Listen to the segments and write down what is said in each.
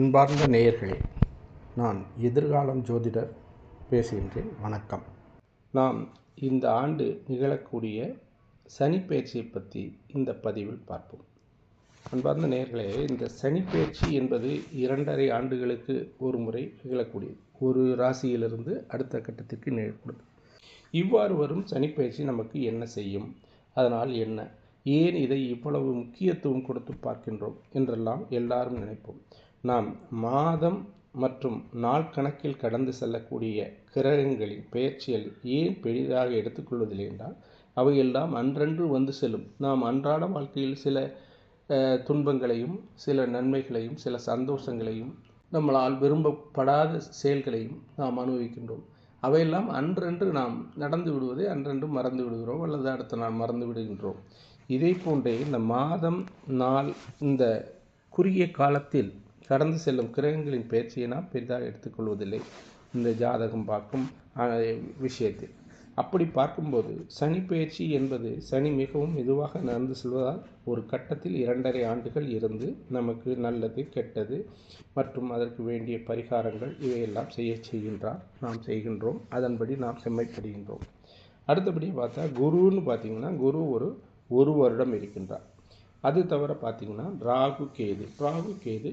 அன்பார்ந்த நேயர்களே நான் எதிர்காலம் ஜோதிடர் பேசுகின்றேன். வணக்கம். நாம் இந்த ஆண்டு நிகழக்கூடிய சனிப்பெயர்ச்சியை பற்றி இந்த பதிவில் பார்ப்போம். அன்பார்ந்த நேயர்களே இந்த சனிப்பயிற்சி என்பது இரண்டரை ஆண்டுகளுக்கு ஒரு முறை நிகழக்கூடியது. ஒரு ராசியிலிருந்து அடுத்த கட்டத்திற்கு நிகழக்கூடியது இவ்வாறு வரும் சனிப்பயிற்சி நமக்கு என்ன செய்யும்? அதனால் என்ன? ஏன் இதை இவ்வளவு முக்கியத்துவம் கொடுத்து பார்க்கின்றோம்? என்றெல்லாம் எல்லாரும் நினைப்போம். நாம் மாதம் மற்றும் நாள் கணக்கில் கடந்து செல்லக்கூடிய கிரகங்களின் பெயர்ச்சிகள் ஏன் பெரிதாக எடுத்துக்கொள்வதில்லை என்றால் அவையெல்லாம் அன்றன்று வந்து செல்லும். நாம் அன்றாட வாழ்க்கையில் சில துன்பங்களையும் சில நன்மைகளையும் சில சந்தோஷங்களையும் நம்மளால் விரும்பப்படாத செயல்களையும் நாம் அனுபவிக்கின்றோம். அவையெல்லாம் அன்றன்று நாம் நடந்து விடுவதை அன்றன்று மறந்து விடுகிறோம் அல்லது அடுத்த நாள் மறந்து விடுகின்றோம். இதே போன்றே இந்த மாதம் நாள் இந்த குறுகிய காலத்தில் கடந்து செல்லும் கிரகங்களின் பயிற்சியை நாம் பெரிதாக எடுத்துக்கொள்வதில்லை. இந்த ஜாதகம் பார்க்கும் விஷயத்தில். அப்படி பார்க்கும்போது சனி பயிற்சி என்பது சனி மிகவும் மெதுவாக நடந்து செல்வதால் ஒரு கட்டத்தில் இரண்டரை ஆண்டுகள் இருந்து நமக்கு நல்லது கெட்டது மற்றும் அதற்கு வேண்டிய பரிகாரங்கள் இவையெல்லாம் செய்ய செய்கின்றார். நாம் செய்கின்றோம். அதன்படி நாம் செம்மைப்படுகின்றோம். அடுத்தபடி பார்த்தா குருன்னு பார்த்தீங்கன்னா குரு ஒரு ஒரு வருடம் இருக்கின்றார். அது தவிர பார்த்திங்கன்னா ராகு கேது. ராகு கேது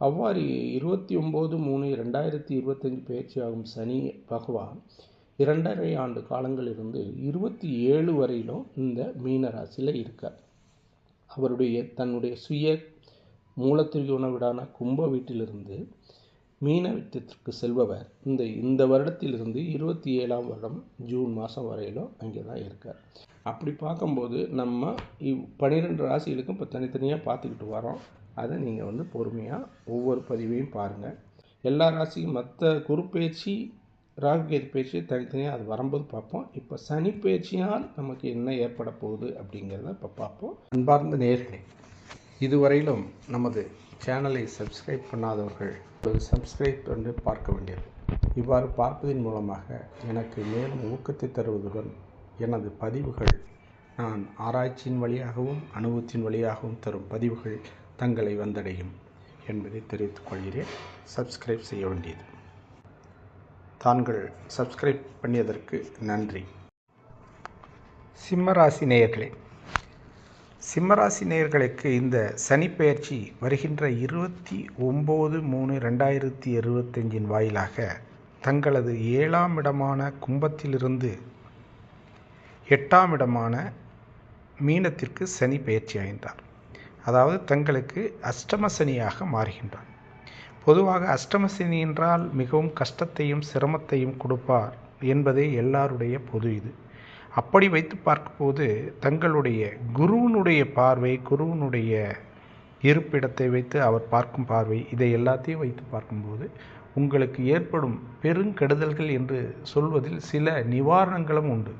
அவ்வாறு இருபத்தி ஒம்பது மூணு ரெண்டாயிரத்தி இருபத்தஞ்சு பயிற்சியாகும் சனி பகவான் இரண்டரை ஆண்டு காலங்களிலிருந்து இருபத்தி ஏழு வரையிலும் இந்த மீன ராசியில் இருக்கார். அவருடைய தன்னுடைய சுய மூலத்திரிகோண வீடான கும்ப வீட்டிலிருந்து மீன வீட்டத்திற்கு செல்பவர். இந்த இந்த வருடத்திலிருந்து இருபத்தி ஏழாம் வருடம் ஜூன் மாதம் வரையிலும் அங்கே தான் இருக்கார். அப்படி பார்க்கும்போது நம்ம இவ் பன்னிரெண்டு ராசிகளுக்கும் இப்போ தனித்தனியாக பார்த்துக்கிட்டு வரோம் அதை நீங்கள் வந்து பொறுமையாக ஒவ்வொரு பதிவையும் பாருங்கள் எல்லா ராசிக்கும் மற்ற குரு பேச்சு ராகு கேது தனித்தனியாக அது வரும்போது பார்ப்போம். இப்போ சனி பேச்சியால் நமக்கு என்ன ஏற்பட போகுது அப்படிங்கிறத இப்போ பார்ப்போம். அன்பார்ந்த நேர்களே இதுவரையிலும் நமது சேனலை சப்ஸ்கிரைப் பண்ணாதவர்கள் ஒரு சப்ஸ்கிரைப் என்று பார்க்க வேண்டியது. இவ்வாறு பார்ப்பதன் மூலமாக எனக்கு மேலும் ஊக்கத்தை தருவதுடன் எனது பதிவுகள் நான் ஆராய்ச்சியின் வழியாகவும் அனுபவத்தின் வழியாகவும் தரும் பதிவுகள் தங்களை வந்தடையும் என்பதை தெரிவித்துக் கொள்கிறேன். சப்ஸ்கிரைப் செய்ய வேண்டியது. தாங்கள் சப்ஸ்கிரைப் பண்ணியதற்கு நன்றி. சிம்மராசி நேயர்களே சிம்மராசி நேயர்களுக்கு இந்த சனிப்பெயர்ச்சி வருகின்ற இருபத்தி ஒம்பது மூணு ரெண்டாயிரத்தி இருபத்தஞ்சின் வாயிலாக தங்களது ஏழாம் இடமான கும்பத்திலிருந்து எட்டாம் இடமான மீனத்திற்கு சனி பயிற்சி அடைந்தார். அதாவது தங்களுக்கு அஷ்டமசனியாக மாறுகின்றார் பொதுவாக அஷ்டமசனி என்றால் மிகவும் கஷ்டத்தையும் சிரமத்தையும் கொடுப்பார் என்பதே எல்லாருடைய பொது இது. அப்படி வைத்து பார்க்கும்போது தங்களுடைய குருவினுடைய பார்வை குருவினுடைய இருப்பிடத்தை வைத்து அவர் பார்க்கும் பார்வை இதை எல்லாத்தையும் வைத்து பார்க்கும்போது உங்களுக்கு ஏற்படும் பெருங்கெடுதல்கள் என்று சொல்வதில் சில நிவாரணங்களும் உண்டு.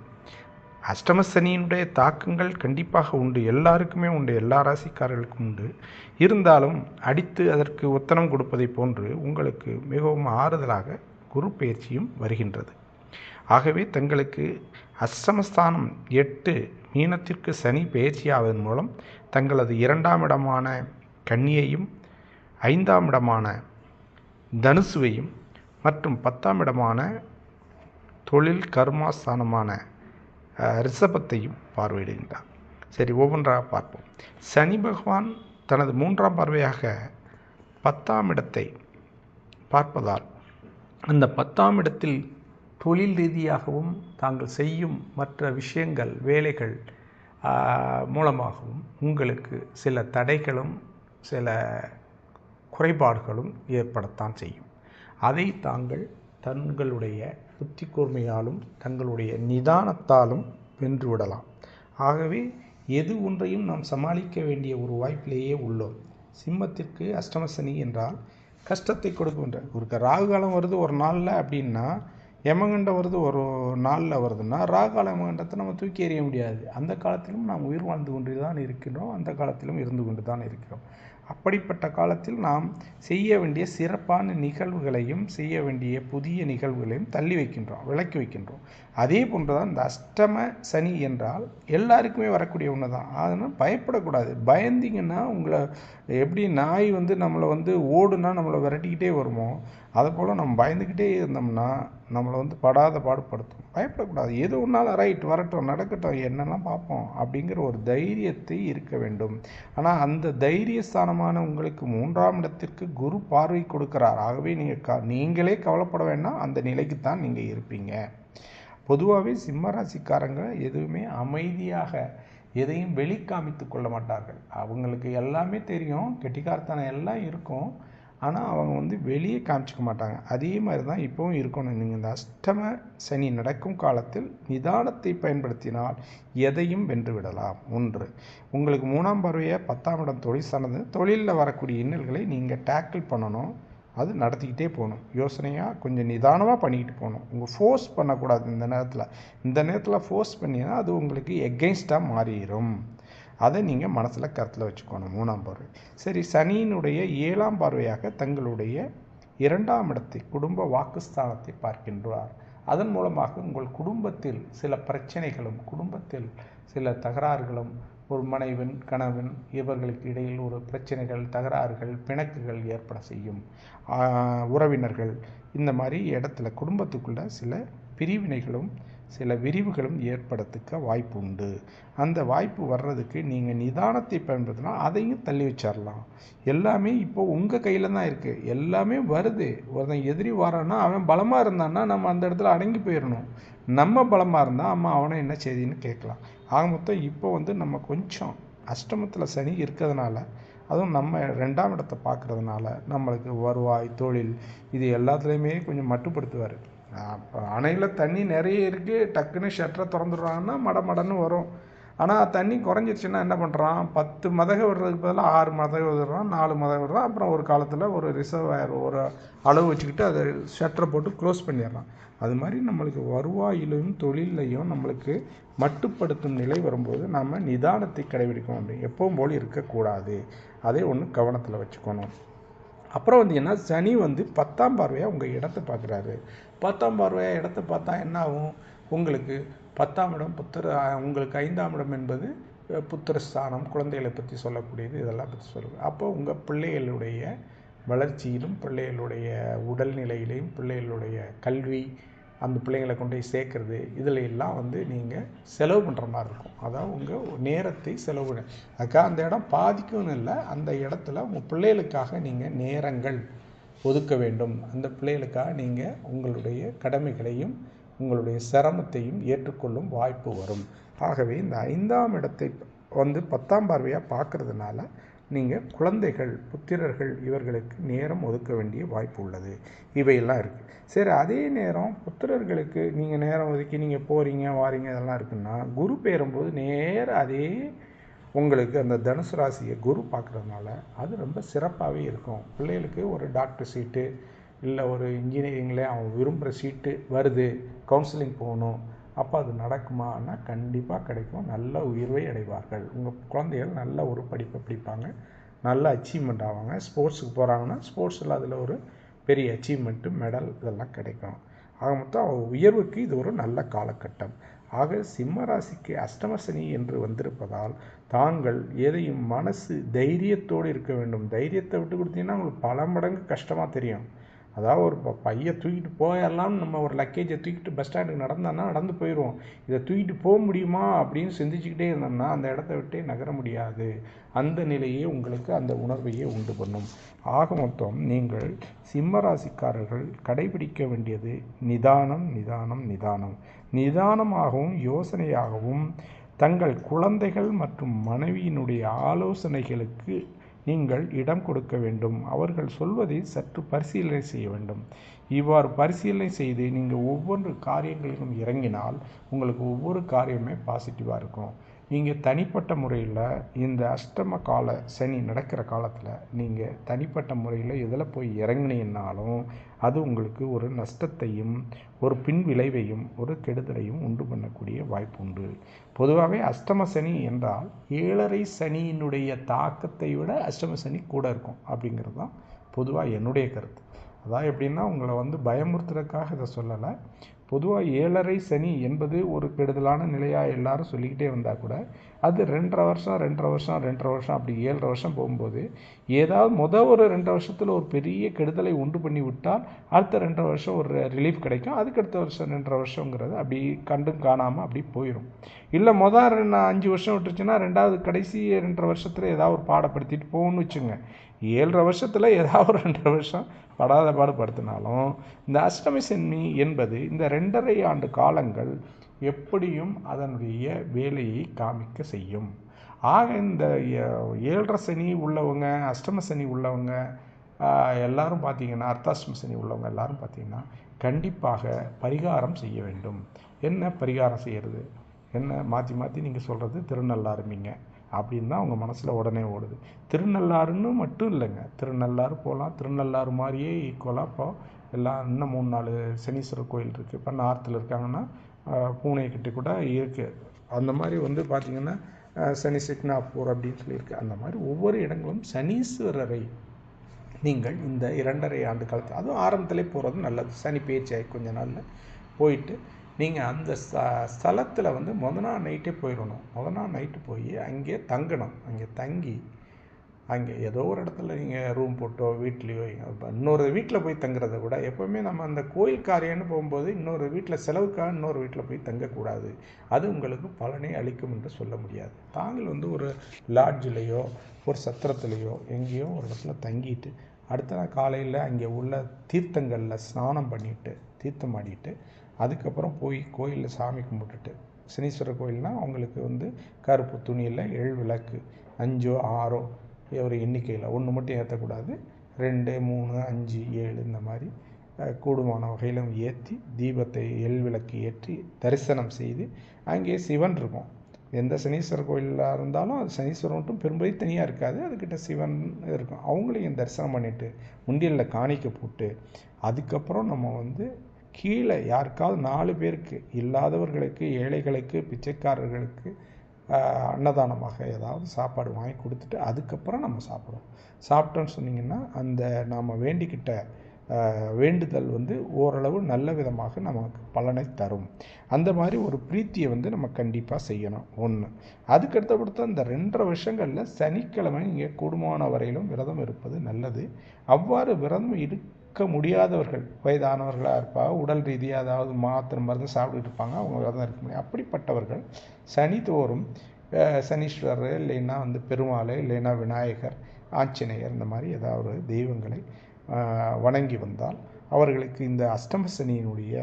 அஷ்டமசனியினுடைய தாக்கங்கள் கண்டிப்பாக உண்டு. எல்லாருக்குமே உண்டு. எல்லா ராசிக்காரர்களுக்கும் உண்டு. இருந்தாலும் அடித்து அதற்கு உத்தரம் கொடுப்பதை போன்று உங்களுக்கு மிகவும் ஆறுதலாக குரு பயிற்சியும் வருகின்றது. ஆகவே தங்களுக்கு அஷ்டமஸ்தானம் எட்டு மீனத்திற்கு சனி பயிற்சியாவதன் மூலம் தங்களது இரண்டாம் இடமான கன்னியையும் ஐந்தாம் இடமான தனுசுவையும் மற்றும் பத்தாம் இடமான தொழில் கர்மாஸ்தானமான ரிஷபத்தையும் பார்வையிடுகின்றார். சரி ஒவ்வொன்றாக பார்ப்போம். சனி பகவான் தனது மூன்றாம் பார்வையாக பத்தாம் இடத்தை பார்ப்பதால் அந்த பத்தாம் இடத்தில் தொழில் ரீதியாகவும் தாங்கள் செய்யும் மற்ற விஷயங்கள் வேலைகள் மூலமாகவும் உங்களுக்கு சில தடைகளும் சில குறைபாடுகளும் ஏற்படத்தான் செய்யும். அதை தாங்கள் தங்களுடைய புத்தி கூர்மையாலும் தங்களுடைய நிதானத்தாலும் வென்றுவிடலாம். ஆகவே எது ஒன்றையும் நாம் சமாளிக்க வேண்டிய ஒரு வாய்ப்பிலேயே உள்ளோம். சிம்மத்திற்கு அஷ்டமசனி என்றால் கஷ்டத்தை கொடுக்கின்ற ஒரு ராகு காலம் வருது ஒரு நாளில் அப்படின்னா யமகண்டம் வருது ஒரு நாளில் வருதுன்னா ராகால யமகண்டத்தை நம்ம தூக்கி எறிய முடியாது. அந்த காலத்திலும் நாம் உயிர் வாழ்ந்து கொண்டு தான் இருக்கின்றோம் அந்த காலத்திலும் இருந்து கொண்டு தான் இருக்கிறோம். அப்படிப்பட்ட காலத்தில் நாம் செய்ய வேண்டிய சிறப்பான நிகழ்வுகளையும் செய்ய வேண்டிய புதிய நிகழ்வுகளையும் தள்ளி வைக்கின்றோம் விளக்கி வைக்கின்றோம். அதே போன்று தான் இந்த அஷ்டம சனி என்றால் எல்லாருக்குமே வரக்கூடிய ஒன்று தான் அதனால் பயப்படக்கூடாது. பயந்தீங்கன்னா உங்களை எப்படி நாய் வந்து நம்மளை வந்து ஓடுனா நம்மளை விரட்டிக்கிட்டே வருமோ அதை போல் நம்ம பயந்துக்கிட்டே இருந்தோம்னா நம்மளை வந்து படாத பாடுபடுத்தும். பயப்படக்கூடாது. எது ஒன்றாலும் ரைட் வரட்டும் நடக்கட்டும் என்னெல்லாம் பார்ப்போம் அப்படிங்கிற ஒரு தைரியத்தை இருக்க வேண்டும். ஆனால் அந்த தைரியஸ்தானமான உங்களுக்கு மூன்றாம் இடத்திற்கு குரு பார்வை கொடுக்கிறார். ஆகவே நீங்கள் க நீங்களே கவலைப்பட வேண்டாம். அந்த நிலைக்கு தான் நீங்கள் இருப்பீங்க. பொதுவாகவே சிம்மராசிக்காரங்க எதுவுமே அமைதியாக எதையும் வெளிக்காமித்து கொள்ள மாட்டார்கள். அவங்களுக்கு எல்லாமே தெரியும் கெட்டிக்காரத்தனம் எல்லாம் இருக்கும். ஆனால் அவங்க வந்து வெளியே காமிச்சிக்க மாட்டாங்க. அதே மாதிரி தான் இப்போவும் இருக்கணும். நீங்கள் இந்த அஷ்டம சனி நடக்கும் காலத்தில் நிதானத்தை பயன்படுத்தினால் எதையும் வென்று விடலாம். ஒன்று உங்களுக்கு மூணாம் பார்வையை பத்தாம் இடம் தொழில் சார்ந்தது. தொழிலில் வரக்கூடிய இன்னல்களை நீங்கள் டேக்கிள் பண்ணணும். அது நடத்திக்கிட்டே போகணும். யோசனையாக கொஞ்சம் நிதானமாக பண்ணிக்கிட்டு போகணும். உங்கள் ஃபோர்ஸ் பண்ணக்கூடாது இந்த நேரத்தில். இந்த நேரத்தில் ஃபோர்ஸ் பண்ணினா அது உங்களுக்கு எகெயின்ஸ்டாக மாறிடும் அதை நீங்கள் மனசில் கருத்தில் வச்சுக்கணும் மூணாம் பார்வை. சரி சனியினுடைய ஏழாம் பார்வையாக தங்களுடைய இரண்டாம் இடத்தை குடும்ப வாக்குஸ்தானத்தை பார்க்கின்றார். அதன் மூலமாக உங்கள் குடும்பத்தில் சில பிரச்சனைகளும் குடும்பத்தில் சில தகராறுகளும் ஒரு மனைவன் கணவன் இவர்களுக்கு இடையில் ஒரு பிரச்சனைகள் தகராறுகள் பிணக்குகள் ஏற்பட செய்யும். உறவினர்கள் இந்த மாதிரி இடத்துல குடும்பத்துக்குள்ள சில பிரிவினைகளும் சில விரிவுகளும் ஏற்படுத்துக்க வாய்ப்பு உண்டு. அந்த வாய்ப்பு வர்றதுக்கு நீங்கள் நிதானத்தை பயன்படுத்தினா அதையும் தள்ளி வச்சிடலாம் எல்லாமே இப்போ உங்கள் கையில் தான் இருக்குது எல்லாமே வருது. ஒருத்தன் எதிரி வரான்னா அவன் பலமாக இருந்தான்னா நம்ம அந்த இடத்துல அடங்கி போயிடணும் நம்ம பலமாக இருந்தால் அம்மா அவனை என்ன செய்தின்னு கேட்கலாம். ஆக மொத்தம் இப்போ வந்து நம்ம கொஞ்சம் அஷ்டமத்தில் சனி இருக்கிறதுனால அதுவும் நம்ம ரெண்டாம் இடத்தை பார்க்குறதுனால நம்மளுக்கு வருவாய் தொழில் இது எல்லாத்துலேயுமே கொஞ்சம் மட்டுப்படுத்துவார். அணையில் தண்ணி நிறைய இருக்குது டக்குன்னு ஷட்டரை திறந்துடுறாங்கன்னா மட மடன்னு வரும். ஆனால் தண்ணி குறைஞ்சிருச்சுன்னா என்ன பண்ணுறான் பத்து மதக விடுறதுக்கு பதிலாக ஆறு மதக விடுறான் நாலு மதக விடுறான். அப்புறம் ஒரு காலத்தில் ஒரு ரிசர்வாயர் ஒரு அளவு வச்சுக்கிட்டு அதை ஷட்டரை போட்டு க்ளோஸ் பண்ணிடுறான். அது மாதிரி நம்மளுக்கு வருவாயிலும் தொழிலையும் நம்மளுக்கு மட்டுப்படுத்தும் நிலை வரும்போது நம்ம நிதானத்தை கடைபிடிக்க வேண்டும். எப்பவும் போல் இருக்கக்கூடாது. அதே ஒன்று கவனத்தில் வச்சுக்கணும். அப்புறம் வந்து என்ன? சனி வந்து பத்தாம் பார்வையாக உங்கள் இடத்த பார்க்குறாரு. பத்தாம் பார்வையாக இடத்த பார்த்தா என்ன ஆகும்? உங்களுக்கு பத்தாம் இடம் புத்திர உங்களுக்கு ஐந்தாம் இடம் என்பது புத்திரஸ்தானம் குழந்தைகளை பற்றி சொல்லக்கூடியது இதெல்லாம் பற்றி சொல்லுது அப்போ உங்கள் பிள்ளைகளுடைய வளர்ச்சியிலும் பிள்ளைகளுடைய உடல்நிலையிலையும் பிள்ளைகளுடைய கல்வி அந்த பிள்ளைங்களை கொண்டு போய் சேர்க்குறது இதில் எல்லாம் வந்து நீங்கள் செலவு பண்ணுற மாதிரி இருக்கும். அதாவது உங்கள் நேரத்தை செலவு பண்ண அதுக்காக அந்த இடம் பாதிக்கும்னு இல்லை அந்த இடத்துல உங்கள் பிள்ளைகளுக்காக நீங்கள் நேரங்கள் ஒதுக்க வேண்டும். அந்த பிள்ளைகளுக்காக நீங்கள் உங்களுடைய கடமைகளையும் உங்களுடைய சிரமத்தையும் ஏற்றுக்கொள்ளும் வாய்ப்பு வரும். ஆகவே இந்த ஐந்தாம் இடத்தை வந்து பத்தாம் பார்வையாக பார்க்கறதுனால நீங்கள் குழந்தைகள் புத்திரர்கள் இவர்களுக்கு நேரம் ஒதுக்க வேண்டிய வாய்ப்பு உள்ளது. இவையெல்லாம் இருக்குது சரி அதே நேரம் புத்திரர்களுக்கு நீங்கள் நேரம் ஒதுக்கி நீங்கள் போகிறீங்க வாரீங்க இதெல்லாம் இருக்குன்னா குரு பேரும்போது நேர அதே உங்களுக்கு அந்த தனுசு ராசியை குரு பார்க்குறதுனால அது ரொம்ப சிறப்பாகவே இருக்கும். பிள்ளைகளுக்கு ஒரு டாக்டர் சீட்டு இல்லை ஒரு இன்ஜினியரிங்கில் அவன் விரும்புகிற சீட்டு வருது கவுன்சிலிங் போகணும் அப்போ அது நடக்குமான்னா கண்டிப்பாக கிடைக்கும். நல்ல உயர்வை அடைவார்கள். உங்கள் குழந்தைகள் நல்ல ஒரு படிப்பை படிப்பாங்க. நல்ல அச்சீவ்மெண்ட் ஆவாங்க. ஸ்போர்ட்ஸுக்கு போகிறாங்கன்னா ஸ்போர்ட்ஸில் அதில் ஒரு பெரிய அச்சீவ்மெண்ட்டு மெடல் இதெல்லாம் கிடைக்கும். ஆக மொத்தம் உயர்வுக்கு இது ஒரு நல்ல காலகட்டம். ஆக சிம்ம ராசிக்கு அஷ்டமசனி என்று வந்திருப்பதால் தாங்கள் எதையும் மனசு தைரியத்தோடு இருக்க வேண்டும். தைரியத்தை விட்டு கொடுத்தீங்கன்னா உங்களுக்கு பல மடங்கு கஷ்டமாக தெரியும். அதாவது ஒரு ப- பைய தூக்கிட்டு போயிடலாம் நம்ம ஒரு லக்கேஜை தூக்கிட்டு பஸ் ஸ்டாண்டுக்கு நடந்தோன்னா நடந்து போயிடுவோம் இதை தூக்கிட்டு போக முடியுமா அப்படின்னு சிந்திச்சுக்கிட்டே இருந்தோம்னா அந்த இடத்த விட்டே நகர முடியாது. அந்த நிலையே உங்களுக்கு அந்த உணர்வையே உண்டு பண்ணும். ஆக மொத்தம் நீங்கள் சிம்ம ராசிக்காரர்கள் கடைபிடிக்க வேண்டியது நிதானம் நிதானம் நிதானம். நிதானமாகவும் யோசனையாகவும் தங்கள் குழந்தைகள் மற்றும் மனைவியினுடைய ஆலோசனைகளுக்கு நீங்கள் இடம் கொடுக்க வேண்டும். அவர்கள் சொல்வதை சற்று பரிசீலனை செய்ய வேண்டும். இவ்வாறு பரிசீலனை செய்து நீங்கள் ஒவ்வொரு காரியங்களிலும் இறங்கினால் உங்களுக்கு ஒவ்வொரு காரியமே பாசிட்டிவாக இருக்கும். நீங்கள் தனிப்பட்ட முறையில் இந்த அஷ்டம கால சனி நடக்கிற காலத்தில் நீங்கள் தனிப்பட்ட முறையில் எதில் போய் இறங்குனீங்கன்னாலும் அது உங்களுக்கு ஒரு நஷ்டத்தையும் ஒரு பின் விளைவையும் ஒரு கெடுதலையும் உண்டு பண்ணக்கூடிய வாய்ப்பு உண்டு. பொதுவாகவே அஷ்டம சனி என்றால் ஏழரை சனியினுடைய தாக்கத்தை விட அஷ்டம சனி கூட இருக்கும் அப்படிங்கிறது தான் பொதுவாக என்னுடைய கருத்து. அதான் எப்படின்னா உங்களை வந்து பயமுறுத்துறதுக்காக இதை சொல்லலை. பொதுவாக ஏழரை சனி என்பது ஒரு கெடுதலான நிலையாக எல்லாரும் சொல்லிக்கிட்டே வந்தால் கூட அது ரெண்டரை வருஷம் ரெண்டரை வருஷம் ரெண்டரை வருஷம் அப்படி ஏழரை வருஷம் போகும்போது ஏதாவது மொதல் ஒரு ரெண்டரை வருஷத்தில் ஒரு பெரிய கெடுதலை உண்டு பண்ணி விட்டால் அடுத்த ரெண்டரை வருஷம் ஒரு ரிலீஃப் கிடைக்கும். அதுக்கு அடுத்த வருஷம் ரெண்டரை வருஷங்கிறது அப்படி கண்டும் காணாமல் அப்படி போயிடும் இல்லை மொதல் ரெண்டு அஞ்சு வருஷம் விட்டுருச்சுன்னா ரெண்டாவது கடைசி ரெண்டரை வருஷத்தில் ஏதாவது ஒரு பாடப்படுத்திட்டு போகணும்னு வச்சுங்க. ஏழரை வருஷத்தில் ஏதாவது ஒரு ரெண்டரை வருஷம் படாத பாடுபடுத்தினாலும் இந்த அஷ்டமி சென்மி என்பது இந்த ரெண்டரை ஆண்டு காலங்கள் எப்படியும் அதனுடைய வேலையை காமிக்க செய்யும். ஆக இந்த ஏழரை சனி உள்ளவங்க அஷ்டம சனி உள்ளவங்க எல்லாரும் பார்த்தீங்கன்னா அர்த்தாஷ்டம சனி உள்ளவங்க எல்லாரும் பார்த்தீங்கன்னா கண்டிப்பாக பரிகாரம் செய்ய வேண்டும். என்ன பரிகாரம் செய்கிறது என்ன? மாற்றி மாற்றி நீங்கள் சொல்கிறது திருநள்ளாறுமீங்க அப்படின்னு தான் அவங்க மனசில் உடனே ஓடுது. திருநள்ளாறுன்னு மட்டும் இல்லைங்க. திருநள்ளாறு போகலாம் திருநள்ளாறு மாதிரியே ஈக்குவலாக இப்போ எல்லாம் இன்னும் மூணு நாலு சனீஸ்வரர் கோயில் இருக்குது இப்போ நார்த்தில் இருக்காங்கன்னா பூனைக்கிட்ட கூட இருக்குது அந்த மாதிரி வந்து பார்த்திங்கன்னா சனி சிக்னாப்பூர் அப்படின்னு சொல்லியிருக்கு. அந்த மாதிரி ஒவ்வொரு இடங்களும் சனீஸ்வரரை நீங்கள் இந்த இரண்டரை ஆண்டு காலத்தில் அதுவும் ஆரம்பத்திலே போகிறது நல்லது. சனி பேச்சாகி கொஞ்ச நாளில் போயிட்டு நீங்கள் அந்த ச ஸ்தலத்தில் வந்து முத நாள் நைட்டே போயிடணும். முத நாள் நைட்டு போய் அங்கே தங்கணும். அங்கே தங்கி அங்கே ஏதோ ஒரு இடத்துல நீங்கள் ரூம் போட்டோ வீட்லேயோ இன்னொரு வீட்டில் போய் தங்குறத விட எப்போவுமே நம்ம அந்த கோயில் காரியம்னு போகும்போது இன்னொரு வீட்டில் செலவுக்காக இன்னொரு வீட்டில் போய் தங்கக்கூடாது. அது உங்களுக்கு பலனை அளிக்கும் என்று சொல்ல முடியாது. தாங்கள் வந்து ஒரு லாட்ஜிலேயோ ஒரு சத்திரத்துலேயோ எங்கேயோ ஒரு இடத்துல தங்கிட்டு அடுத்த நாள் காலையில் அங்கே உள்ள தீர்த்தங்களில் ஸ்நானம் பண்ணிட்டு தீர்த்தம் ஆடிட்டு அதுக்கப்புறம் போய் கோயிலில் சாமி கும்பிட்டுட்டு சனீஸ்வரர் கோயில்னால் அவங்களுக்கு வந்து கருப்பு துணியில் எள் விளக்கு அஞ்சோ ஆறோ ஒரு எண்ணிக்கையில் ஒன்று மட்டும் ஏற்றக்கூடாது ரெண்டு மூணு அஞ்சு ஏழு இந்த மாதிரி கூடுமான வகையிலும் ஏற்றி தீபத்தை எள் விளக்கு ஏற்றி தரிசனம் செய்து அங்கே சிவன் இருக்கும். எந்த சனீஸ்வரர் கோயிலாக இருந்தாலும் அது சனீஸ்வரன் மட்டும் பெரும்படி தனியாக இருக்காது. அதுக்கிட்ட சிவன் இருக்கும். அவங்களையும் தரிசனம் பண்ணிவிட்டு முண்டியலில் காணிக்க போட்டு அதுக்கப்புறம் நம்ம வந்து கீழே யாருக்காவது நாலு பேருக்கு இல்லாதவர்களுக்கு ஏழைகளுக்கு பிச்சைக்காரர்களுக்கு அன்னதானமாக ஏதாவது சாப்பாடு வாங்கி கொடுத்துட்டு அதுக்கப்புறம் நம்ம சாப்பிடுவோம். சாப்பிட்டோன்னு சொன்னீங்கன்னா அந்த நாம் வேண்டிக்கிட்ட வேண்டுதல் வந்து ஓரளவு நல்ல விதமாக நமக்கு பலனை தரும். அந்த மாதிரி ஒரு பிரீத்தியை வந்து நம்ம கண்டிப்பாக செய்யணும். ஒன்று அதுக்கடுத்தப்படுத்த இந்த ரெண்டரை வருஷங்களில் சனிக்கிழமை இங்கே கூடுமான வரையிலும் விரதம் இருப்பது நல்லது. அவ்வாறு விரதம் இருக்க முடியாதவர்கள் வயதானவர்களாக இருப்பாங்க உடல் ரீதியாக அதாவது மாத்திரை மருந்து சாப்பிட்டுட்டு இருப்பாங்க அவங்க விரதம் இருக்க முடியும் அப்படிப்பட்டவர்கள் சனி தோறும் சனீஸ்வரர் இல்லைன்னா வந்து பெருமாள் இல்லைன்னா விநாயகர் ஆஞ்சநேயர் இந்த மாதிரி ஏதாவது ஒரு தெய்வங்களை வணங்கி வந்தால் அவர்களுக்கு இந்த அஷ்டம சனியினுடைய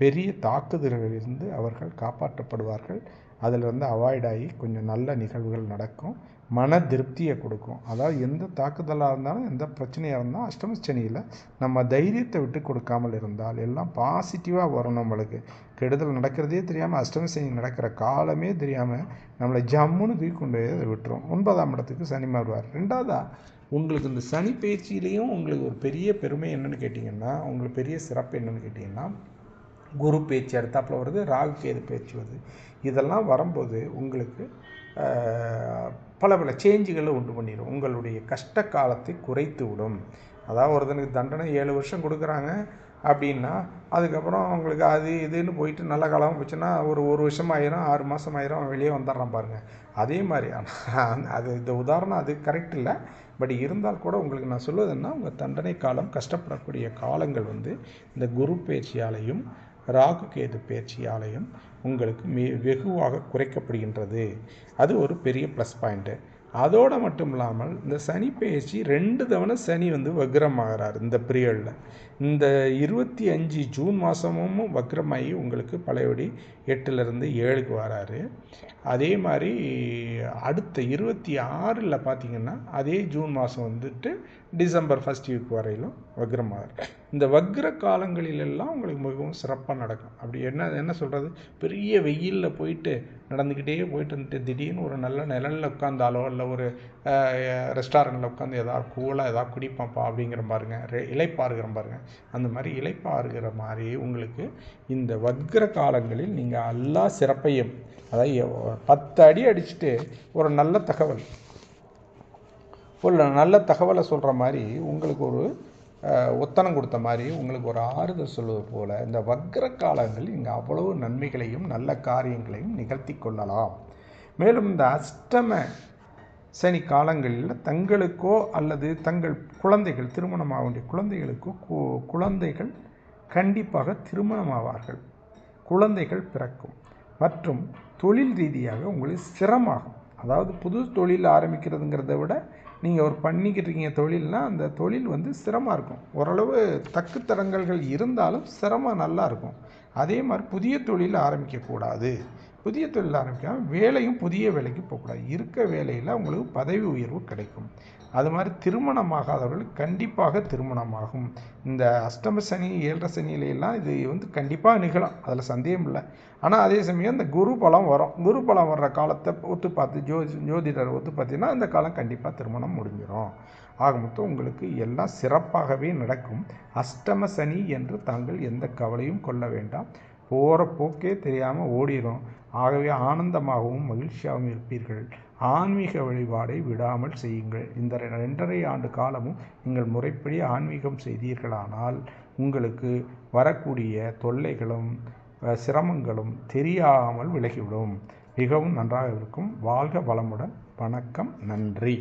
பெரிய தாக்குதல்களிலிருந்து அவர்கள் காப்பாற்றப்படுவார்கள். அதில் வந்து அவாய்ட் ஆகி கொஞ்சம் நல்ல நிகழ்வுகள் நடக்கும். மன திருப்தியை கொடுக்கும். அதாவது எந்த தாக்குதலாக இருந்தாலும் எந்த பிரச்சனையாக இருந்தாலும் அஷ்டமசனியில் நம்ம தைரியத்தை விட்டு கொடுக்காமல் இருந்தால் எல்லாம் பாசிட்டிவாக வரும் நம்மளுக்கு. கெடுதல் நடக்கிறதே தெரியாமல் அஷ்டமசனி நடக்கிற காலமே தெரியாமல் நம்மளை ஜம்முன்னு தூக்கி கொண்டு அதை விட்டுரும். ஒன்பதாம் இடத்துக்கு சனி வருவார் ரெண்டாவதாக உங்களுக்கு இந்த சனி பயிற்சியிலையும் உங்களுக்கு ஒரு பெரிய பெருமை என்னென்னு கேட்டிங்கன்னா உங்களுக்கு பெரிய சிறப்பு என்னென்னு கேட்டிங்கன்னா குரு பேச்சு அடுத்தாப்புல வருது ராகு கேது பேச்சு வருது. இதெல்லாம் வரும்போது உங்களுக்கு பல பல சேஞ்சுகளை உண்டு பண்ணிடும் உங்களுடைய கஷ்ட காலத்தை குறைத்து விடும். அதாவது ஒருத்தனுக்கு தண்டனை ஏழு வருஷம் கொடுக்குறாங்க அப்படின்னா அதுக்கப்புறம் அவங்களுக்கு அது இதுன்னு போயிட்டு நல்ல காலமாக போச்சுன்னா ஒரு ஒரு வருஷம் ஆயிரும் ஆறு மாதம் ஆயிரும் வெளியே வந்துடுறான் பாருங்கள் அதே மாதிரி ஆனால் அது இந்த உதாரணம் அது கரெக்ட் இல்லை. பட் இருந்தால் கூட உங்களுக்கு நான் சொல்வதுன்னா உங்கள் தண்டனை காலம் கஷ்டப்படக்கூடிய காலங்கள் வந்து இந்த குரு பயிற்சியாலையும் ராகு கேது பயிற்சியாலையும் உங்களுக்கு மே வெகுவாக குறைக்கப்படுகின்றது. அது ஒரு பெரிய ப்ளஸ் பாயிண்ட்டு அதோடு மட்டும் இல்லாமல் இந்த சனி பயிற்சி ரெண்டு தவணை சனி வந்து வக்ரமாகிறார் இந்த பீரியடில் இந்த இருபத்தி அஞ்சு ஜூன் மாதமும் வக்ரமாகி உங்களுக்கு பழையபடி எட்டுலேருந்து ஏழுக்கு வராரு. அதே மாதிரி அடுத்த இருபத்தி ஆறில் பார்த்தீங்கன்னா அதே ஜூன் மாதம் வந்துட்டு டிசம்பர் ஃபஸ்ட் வீக் வரையிலும் வக்ரமாக இந்த வக்ர காலங்களிலெல்லாம் உங்களுக்கு மிகவும் சிறப்பாக நடக்கும். அப்படி என்ன என்ன சொல்கிறது பெரிய வெயிலில் போயிட்டு நடந்துக்கிட்டே போயிட்டு வந்துட்டு திடீர்னு ஒரு நல்ல நிழலில் உட்காந்தாலோ இல்லை ஒரு ரெஸ்டாரண்ட்டில் உட்காந்து எதாவது கூலாக எதாவது குடிப்போம்ப்பா அப்படிங்கிற பாருங்க. ரெ இலைப்பாருகிற பாருங்க. அந்த மாதிரி இலைப்பாருகிற மாதிரி உங்களுக்கு இந்த வக்கிர காலங்களில் நீங்கள் எல்லா சிறப்பையும் அதாவது பத்து அடி அடிச்சுட்டு ஒரு நல்ல தகவல் ஒரு நல்ல தகவலை சொல்கிற மாதிரி உங்களுக்கு ஒரு ஒத்தனம் கொடுத்த மாதிரி உங்களுக்கு ஒரு ஆறுதல் சொல்வது போல் இந்த வக்ர காலங்கள் இங்கே அவ்வளவு நன்மைகளையும் நல்ல காரியங்களையும் நிகழ்த்தி கொள்ளலாம். மேலும் இந்த அஷ்டம சனி காலங்களில் தங்களுக்கோ அல்லது தங்கள் குழந்தைகள் திருமணமாக வேண்டிய குழந்தைகளுக்கோ குழந்தைகள் கண்டிப்பாக திருமணமாவார்கள். குழந்தைகள் பிறக்கும். மற்றும் தொழில் ரீதியாக உங்களுக்கு சிரமமாகும். அதாவது புது தொழில் ஆரம்பிக்கிறதுங்கிறத விட நீங்கள் ஒரு பண்ணிக்கிட்டு இருக்கீங்க தொழில்னால் அந்த தொழில் வந்து சிரமமாக இருக்கும். ஓரளவு தக்குத்தரங்கல்கள் இருந்தாலும் சிரமம் நல்லா இருக்கும். அதே மாதிரி புதிய தொழில் ஆரம்பிக்கக்கூடாது. புதிய தொழில் ஆரம்பிக்காமல் வேலையும் புதிய வேலைக்கு போகக்கூடாது. இருக்க வேலையில் உங்களுக்கு பதவி உயர்வு கிடைக்கும். அது மாதிரி திருமணமாகாதவர்கள் கண்டிப்பாக திருமணமாகும். இந்த அஷ்டம சனி ஏழரை சனியிலெல்லாம் இது வந்து கண்டிப்பாக நிகழும். அதில் சந்தேகம் இல்லை. ஆனால் அதே சமயம் இந்த குரு பலம் வரும். குரு பலம் வர்ற காலத்தை ஒத்து பார்த்து ஜோ ஜோதிடர் ஒத்து பார்த்தீங்கன்னா அந்த காலம் கண்டிப்பாக திருமணம் முடிஞ்சிடும் ஆக மொத்தம் உங்களுக்கு எல்லாம் சிறப்பாகவே நடக்கும். அஷ்டம சனி என்று தாங்கள் எந்த கவலையும் கொள்ள வேண்டாம். போகிற போக்கே தெரியாமல் ஓடிடும் ஆகவே ஆனந்தமாகவும் மகிழ்ச்சியாகவும் இருப்பீர்கள். ஆன்மீக வழிபாடை விடாமல் செய்யுங்கள். இந்த ரெண்டரை ஆண்டு காலமும் நீங்கள் முறைப்படி ஆன்மீகம் செய்தீர்களானால் உங்களுக்கு வரக்கூடிய தொல்லைகளும் சிரமங்களும் தெரியாமல் விலகிவிடும். மிகவும் நன்றாக இருக்கும். வாழ்க வளமுடன். வணக்கம். நன்றி.